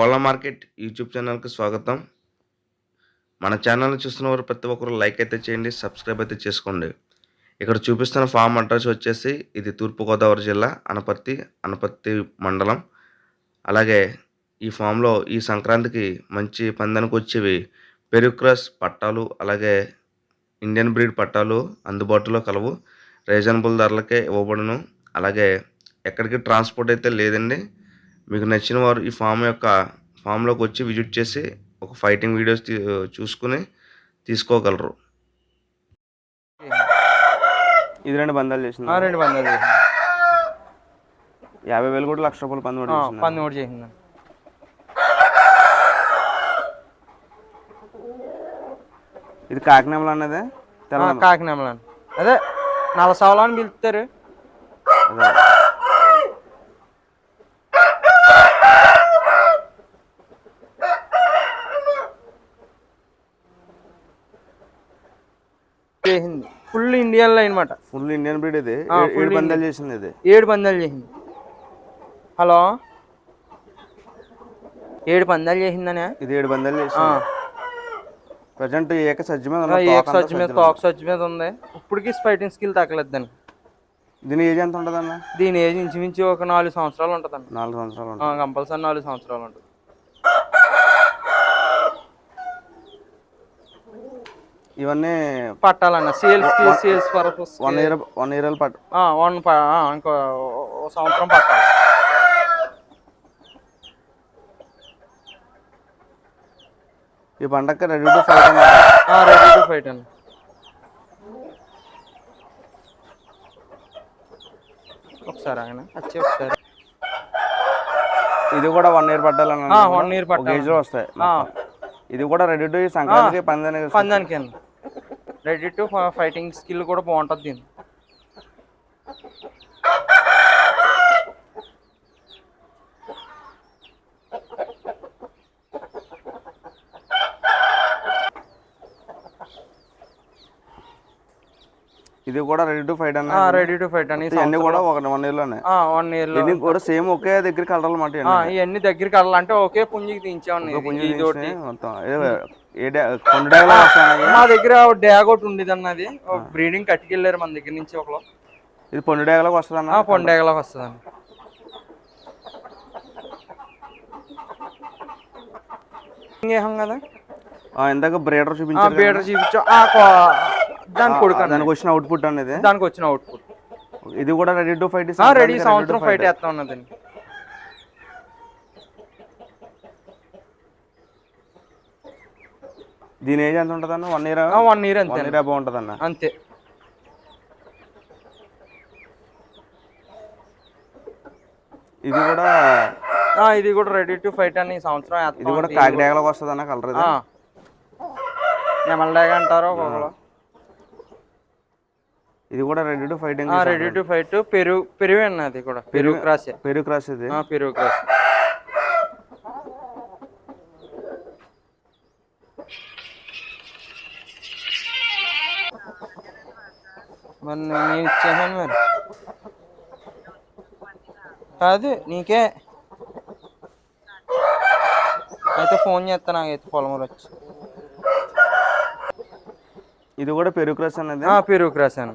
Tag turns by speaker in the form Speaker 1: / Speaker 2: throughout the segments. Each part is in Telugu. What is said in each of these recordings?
Speaker 1: కోళ్ళ మార్కెట్ యూట్యూబ్ ఛానల్కి స్వాగతం. మన ఛానల్ చూస్తున్న వారు ప్రతి ఒక్కరు లైక్ అయితే చేయండి సబ్స్క్రైబ్ అయితే చేసుకోండి. ఇక్కడ చూపిస్తున్న ఫామ్ అడ్రస్ వచ్చేసి ఇది తూర్పుగోదావరి జిల్లా అనపర్తి అనపర్తి మండలం. అలాగే ఈ ఫామ్లో ఈ సంక్రాంతికి మంచి పందానికి వచ్చేవి పెరుక్రస్ పట్టాలు అలాగే ఇండియన్ బ్రీడ్ పట్టాలు అందుబాటులో కలవు. రీజనబుల్ ధరలకే ఇవ్వబడును. అలాగే ఎక్కడికి ట్రాన్స్పోర్ట్ అయితే లేదండి. మీకు నచ్చిన వారు ఈ ఫామ్ యొక్క ఫామ్లోకి వచ్చి విజిట్ చేసి ఒక ఫైటింగ్ వీడియోస్ చూసుకుని తీసుకోగలరు. ఇది రెండు బంధాలు
Speaker 2: ఆ,
Speaker 1: చేసింది
Speaker 2: రెండు పందాలు చేసింది.
Speaker 1: యాభై వేలు కూడా లక్ష రూపాయలు పంది
Speaker 2: పంది కూడా చేసింది.
Speaker 1: ఇది కాకినామలు అన్నదే?
Speaker 2: కాకినామలో అదే నలసావలా అని పిలుస్తారు. చేసింది. ఫుల్ ఇండియన్ లైన్ అనమాట
Speaker 1: ఫుల్ ఇండియన్ బ్రీడ్ ఇది. ఏడు పందాలు. చేసింది ఇది?
Speaker 2: ఏడు పందాలు చేసింది. హలో ఏడు పందాలు చేసిందనే?
Speaker 1: ఇది ఏడు పందాలు చేసింది. ప్రజెంట్ ఏక సజ్జ మీద
Speaker 2: ఏక సజ్జ మీద తోక సజ్జ మీద ఉంది. ఇప్పటికి ఫైటింగ్ స్కిల్ తగ్గలేదు
Speaker 1: ఉంది. దీని ఏజ్ ఎంత ఉంటుంది అన్న
Speaker 2: దీని ఏజ్ ఇంచుమించు ఒక నాలుగు సంవత్సరాలు ఉంటుందండి
Speaker 1: నాలుగు సంవత్సరాలు ఉంటుంది.
Speaker 2: కంపల్సరీ నాలుగు సంవత్సరాలు ఉంటుంది.
Speaker 1: ఇవన్నీ
Speaker 2: పట్టాలన్న sales sales purpose
Speaker 1: one year one year పట్టు
Speaker 2: వన్ ఇంకో సంవత్సరం పట్టాలి.
Speaker 1: ఈ పండగకి ready to fight
Speaker 2: ready to fight అండి ఒకసారి ఆయన వచ్చి ఒకసారి.
Speaker 1: ఇది కూడా వన్ ఇయర్ పట్టాలన్న
Speaker 2: year
Speaker 1: ఒక
Speaker 2: పట్టాలి.
Speaker 1: వస్తాయి. ఇది కూడా రెడీ టు సంక్రాంతికి పందానికి
Speaker 2: పందానికి అండి రెడీ టు ఫైటింగ్ స్కిల్ కూడా బాగుంటుంది దీన్ని
Speaker 1: ఇది కూడా రెడీ టు ఫైట్ అన్న
Speaker 2: రెడీ టు ఫైట్ అని
Speaker 1: ఇవన్నీ కూడా ఒక వన్ ఇయర్లోనే.
Speaker 2: వన్ ఇయర్లో
Speaker 1: ఇది కూడా సేమ్ ఒకే దగ్గర కలర్ అన్నమాట
Speaker 2: ఆ,
Speaker 1: ఇవన్నీ.
Speaker 2: దగ్గరికి వెళ్ళాలంటే ఒకే పుంజికి దించామండి
Speaker 1: ఒక పుంజు మొత్తం.
Speaker 2: మా దగ్గర డ్యాగ్ ఒకటి ఉండేది అన్నది బ్రీడింగ్ కట్టుకెళ్ళారు మన దగ్గర నుంచి ఒకరు
Speaker 1: ఇది పొండు డాగలకు వస్తుంది అన్న
Speaker 2: పొండేగలకు వస్తుందండి ఇంకేం కదా?
Speaker 1: ఆ, ఇందాక బ్రేడర్ కదా.
Speaker 2: చూపించు ఆ, కో- దాని కొడుకు.
Speaker 1: దానికి వచ్చిన అవుట్పుట్ అనేది
Speaker 2: దానికి వచ్చిన అవుట్పుట్
Speaker 1: ఇది కూడా రెడీ టు ఫైట్
Speaker 2: రెడీ సంవత్సరం ఫైట్ వేస్తా ఉన్నదండి
Speaker 1: దీని ఏజ్ ఎంత ఉంటుంది అన్న వన్ ఇయర్
Speaker 2: వన్ ఇయర్ అంతే
Speaker 1: ఇయర్ బాగుంటుంది అన్న
Speaker 2: అంతే.
Speaker 1: ఇది కూడా
Speaker 2: ఇది కూడా రెడీ టు ఫైట్ అని ఈ సంవత్సరం
Speaker 1: ఇది కూడా
Speaker 2: అండి.
Speaker 1: కాకి డాగలకు వస్తుంది అన్న కలర్ ఇది?
Speaker 2: ఆ. నెమలి డ్యాగ్ అంటారు ఒక్కొక్కరు
Speaker 1: ఇది కూడా ready to fighting
Speaker 2: ready to fight పెరుగు పెరుగు అన్న అది కూడా. పెరుగు క్రాస్.
Speaker 1: పెరుగు క్రాస్ ఇది?
Speaker 2: పెరుగు క్రాస్. మరి నేను ఇచ్చేసాను మరి. కాదు నీకే. అయితే ఫోన్ చేస్తా నాకైతే పొలమూరు వచ్చి.
Speaker 1: ఇది కూడా పెరుగు క్రాస్ అనేది
Speaker 2: ఆ, పెరుగు క్రాస్ అని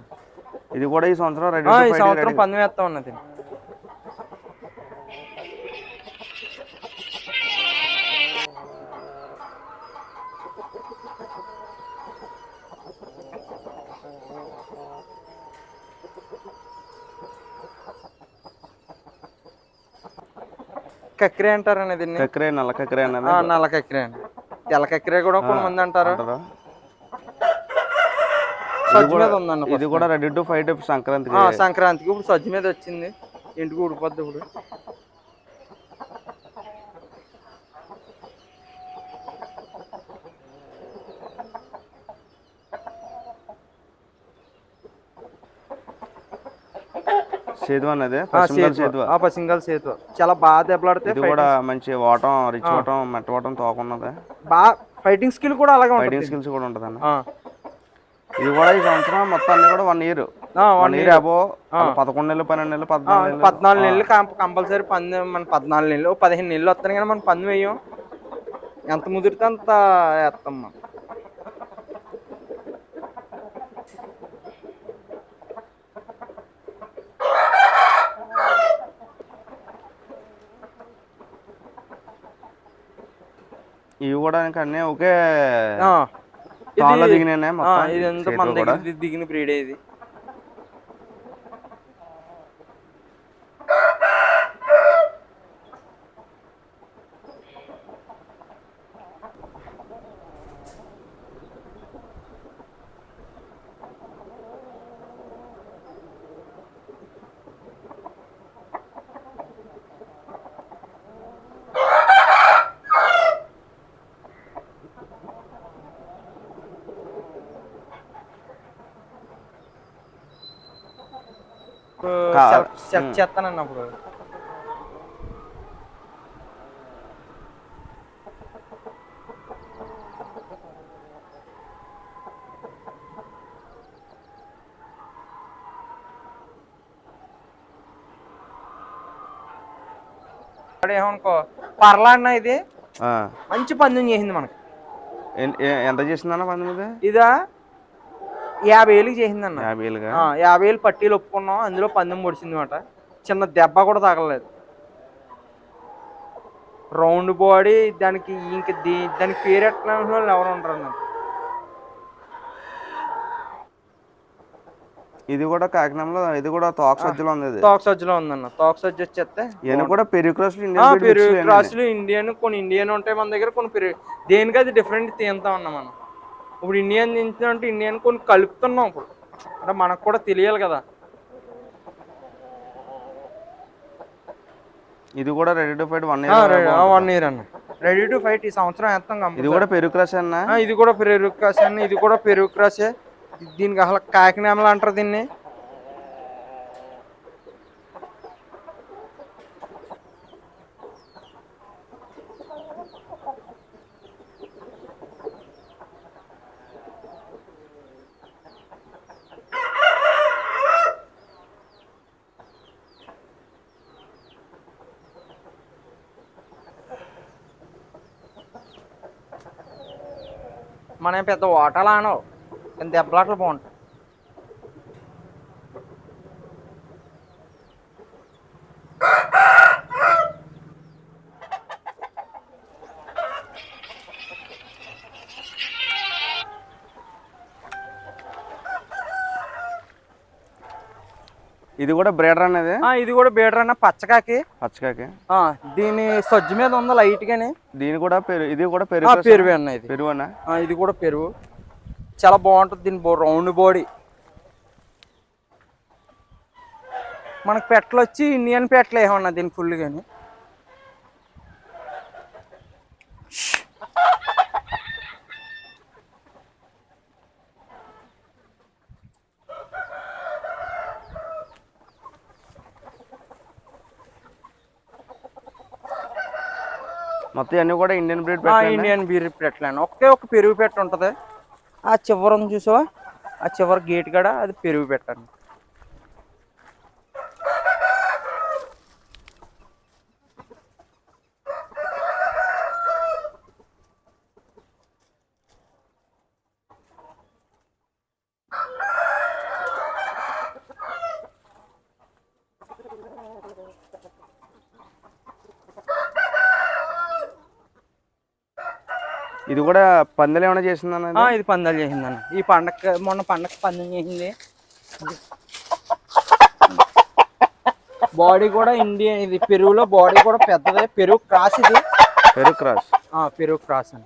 Speaker 1: ఇది కూడా ఈ సంవత్సరం రెడీ
Speaker 2: ఈ సంవత్సరం పందెం వేస్తా ఉన్నది. కక్కిరే అంటారండి దీన్ని?
Speaker 1: కక్కరే నల్ల కక్కరే అన్నది.
Speaker 2: నల్ల కక్కిరే అండి. తెల్ల కక్కిరే కూడా కొంతమంది అంటారు? సజ్జ మీద ఉందండి
Speaker 1: ఇది కూడా రెడీ టు ఫైట్ సంక్రాంతికి.
Speaker 2: సంక్రాంతికి ఇప్పుడు సజ్జ మీద వచ్చింది. ఇంటికి ఊడిపోద్ది ఇప్పుడు.
Speaker 1: సేదు అన్నది?
Speaker 2: ఆ,
Speaker 1: పశ్చిమ
Speaker 2: సేతువ.
Speaker 1: సేదు
Speaker 2: ఆ, పసింగల్ సేతు చాలా బాగా దెబ్బలాడితే
Speaker 1: ఇది కూడా మంచి ఓటం రిచ్ ఓటం మెట్ట ఓటం తోకున్నది.
Speaker 2: బాగా ఫైటింగ్ స్కిల్ కూడా అలాగే
Speaker 1: ఫైటింగ్ స్కిల్స్ కూడా ఉంటుంది అన్న. ఇది కూడా ఈ సంవత్సరం మొత్తం అన్ని కూడా వన్ ఇయర్ వన్ ఇయర్ అబో పదకొండు నెలలు పన్నెండు నెలలు పద్నాలుగు
Speaker 2: పద్నాలుగు నెలలు కంపల్సరీ పందెం మన పద్నాలుగు నెలలు పదిహేను నెలలు వస్తాను కానీ మనం పందెం వేయం. ఎంత ముదిరితే అంత వేస్తాం మనం.
Speaker 1: కూడా అన్నీ ఒకే దిగినాయి
Speaker 2: ఆ,
Speaker 1: మొత్తం
Speaker 2: ఇది ఎంత
Speaker 1: చేతిలో
Speaker 2: మన దగ్గర దిగిన బ్రీడ్ ఇది.
Speaker 1: కా-
Speaker 2: సెలెక్ట్ సెలెక్ట్ చేస్తానన్న అప్పుడు ఇక్కడ ఏమనుకో పర్లాడిన ఇది. మంచి పందెం చేసింది మనకి.
Speaker 1: ఎంత చేసిందన్న పంతొమ్మిది
Speaker 2: ఇదా యాభై ఏళ్ళకి చేసింది అన్న
Speaker 1: యాభై వేలుగా
Speaker 2: యాభై వేలు పట్టీలు ఒప్పుకున్నాం. అందులో పందెం పొడిచింది అనమాట చిన్న దెబ్బ కూడా తగలలేదు. రౌండ్ బాడీ దానికి ఇంక దీ- దానికి పేరు ఎట్లా ఎవరు ఉండరు అన్న
Speaker 1: ఇది కూడా కాకినాడలో ఇది కూడా తోక సజ్జలో ఉంది
Speaker 2: తోక సజ్జలో ఉందన్న. తోక సజ్జ వచ్చేస్తే
Speaker 1: ఇవన్నీ కూడా పెరుగు క్రాస్లు
Speaker 2: ఆ,
Speaker 1: ఇండియన్
Speaker 2: ఇండియన్ కొన్ని ఇండియన్ ఉంటాయి మన దగ్గర కొన్ని పెరుగు. దేనికి అది డిఫరెంట్ తీస్తాం అన్న మనం. ఇప్పుడు ఇండియన్ తింటున్నాం ఇండియన్ కొన్ని కలుపుతున్నాం ఇప్పుడు. అంటే మనకు కూడా తెలియాలి కదా.
Speaker 1: ఇది కూడా ready to fight one year
Speaker 2: one year అన్న. రెడీ టు ఫైట్ ఈ సంవత్సరం వేస్తాం
Speaker 1: ఇది. కూడా పెరుగు క్రాస్ అన్న?
Speaker 2: ఇది కూడా పెరుగు క్రాస్ అండి ఇది కూడా పెరుగు క్రాసే దీనికి అసలు కాకినామలు అంటారు దీన్ని. మనం పెద్ద ఓటలు ఆనవు ఇంత దెబ్బలాట్లు బాగుంటాయి
Speaker 1: ఇది కూడా బ్రేడర్ అనేది
Speaker 2: ఆ, ఇది కూడా బీడర్ అన్న పచ్చకాకి.
Speaker 1: పచ్చకాకి.
Speaker 2: ఆ, దీని సజ్జు మీద ఉంది లైట్ గాని
Speaker 1: దీని కూడా పెరుగు ఇది కూడా పెరుగు
Speaker 2: పెరుగు అన్న ఇది.
Speaker 1: పెరుగు అన్న?
Speaker 2: ఆ, ఇది కూడా పెరుగు. చాలా బాగుంటుంది దీని రౌండ్ బాడీ. మనకు పెట్టలు వచ్చి ఇండియన్ పెట్టలు ఏమన్నా దీని ఫుల్ గాని
Speaker 1: మొత్తం ఇవన్నీ కూడా ఇండియన్ బ్రీడ్
Speaker 2: ఇండియన్ బీర్ పెట్టలేను. ఒకే ఒక పెరుగు పెట్ట ఉంటుంది. ఆ చివరను చూసావా? ఆ చివరి గేట్ కాడ అది పెరుగు పెట్టండి.
Speaker 1: ఇది కూడా పందెలు ఏమైనా చేసిందన్న ఇది?
Speaker 2: పందాలు చేసిందన్న. ఈ పండగ మొన్న పండగ పందెం చేసింది. బాడీ కూడా ఇండియా ఇది పెరుగులో బాడీ కూడా పెద్దదే. పెరుగు క్రాస్ ఇది.
Speaker 1: పెరుగు క్రాస్.
Speaker 2: ఆ, పెరుగు క్రాస్ అని.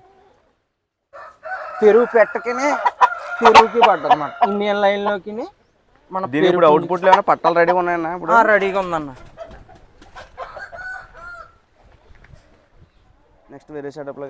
Speaker 2: పెరుగు పెట్టకనే పెరుగుకి పడ్డది అన్నమాట ఇండియన్ లైన్లోకి మన
Speaker 1: దీని ఇప్పుడు అవుట్పుట్లు ఏమైనా పట్టాలు రెడీగా ఉన్నాయన్న ఇప్పుడు?
Speaker 2: రెడీగా ఉందన్న.
Speaker 1: నెక్స్ట్ వేరే సెటప్లో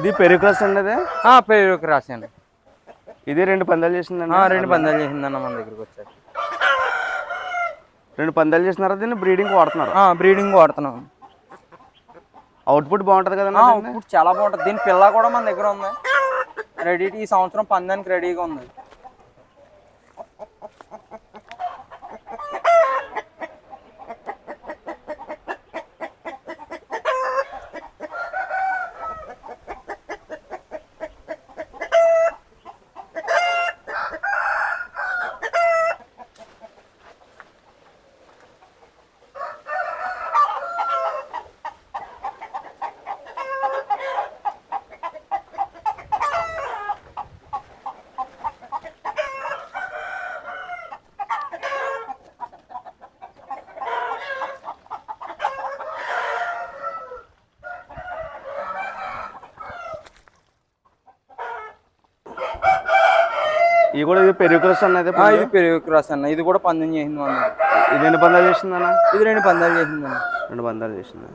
Speaker 1: కదా. ఇది పెరుక్రస్ అండి అది
Speaker 2: ఆ, పేరుకి రాశాను
Speaker 1: ఇది రెండు పందాలు చేసిందండి
Speaker 2: రెండు పందాలు చేసిందన్న మన దగ్గరికి వచ్చారు.
Speaker 1: రెండు పందాలు చేసినారా? దీన్ని బ్రీడింగ్ వాడుతున్నారు?
Speaker 2: బ్రీడింగ్ వాడుతున్నాం.
Speaker 1: అవుట్పుట్ బాగుంటది కదండి
Speaker 2: ఆ, ఇప్పుడు చాలా బాగుంటుంది. దీని పిల్ల కూడా మన దగ్గర ఉంది. రెడీ ఈ సంవత్సరం పందానికి రెడీగా ఉంది.
Speaker 1: ఇది కూడా ఇది పెరుక్రస్ అన్నది
Speaker 2: ఆ, ఇది పెరుగు క్రాస్ అన్న. ఇది కూడా పందెం చేసింది దగ్గర.
Speaker 1: ఇది ఎన్ని పందాలు చేసిందన్న
Speaker 2: ఇది రెండు పందాలు చేసిందన్న
Speaker 1: రెండు పందాలు చేసింది.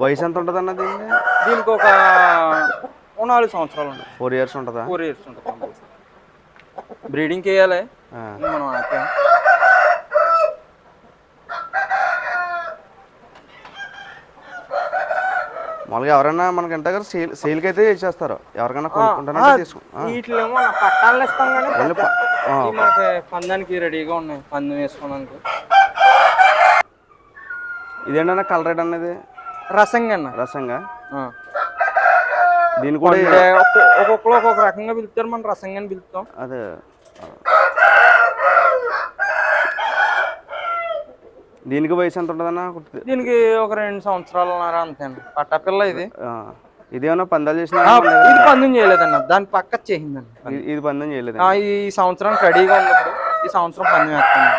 Speaker 1: వయసు ఎంత ఉంటుంది అన్న దీన్ని
Speaker 2: దీనికి ఒక నాలుగు సంవత్సరాలు ఉన్నాయి
Speaker 1: ఫోర్ ఇయర్స్ ఉంటుందా?
Speaker 2: ఫోర్ ఇయర్స్ ఉంటుంది. బ్రీడింగ్ చేయాలి. మనం
Speaker 1: మామూలుగా ఎవరైనా మనకి ఇంటి దగ్గర సేల్ సేల్కి అయితే చేస్తారు ఎవరికైనా ఆ.
Speaker 2: వీటిలేమో పట్టాలు ఇస్తాం కానీ మనకి పందానికి రెడీగా ఉన్నాయి. పందెం వేసుకోవడానికి.
Speaker 1: ఇదేంటన్నా కలర్ అనేది
Speaker 2: రసంగా అన్న.
Speaker 1: రసంగా. దీని కూడా
Speaker 2: ఒక్కొక్కరు ఒక్కొక్క రకంగా పిలుస్తారు మనం రసంగా అని పిలుస్తాం
Speaker 1: అదే. దీనికి వయసు ఎంత ఉంటుందన్న?
Speaker 2: దీనికి ఒక రెండు సంవత్సరాలున్నర అంతే అండి పట్టపిల్ల ఇది.
Speaker 1: ఇదేమన్నా పందాలు చేసిన
Speaker 2: ఇది పందెం చేయలేదన్న. దాని పక్క చేసిందండి
Speaker 1: ఇది పందెం చేయలేదు?
Speaker 2: ఆ, ఈ సంవత్సరం రెడీగా ఉంది ఇప్పుడు ఈ సంవత్సరం పందెం వేస్తాను.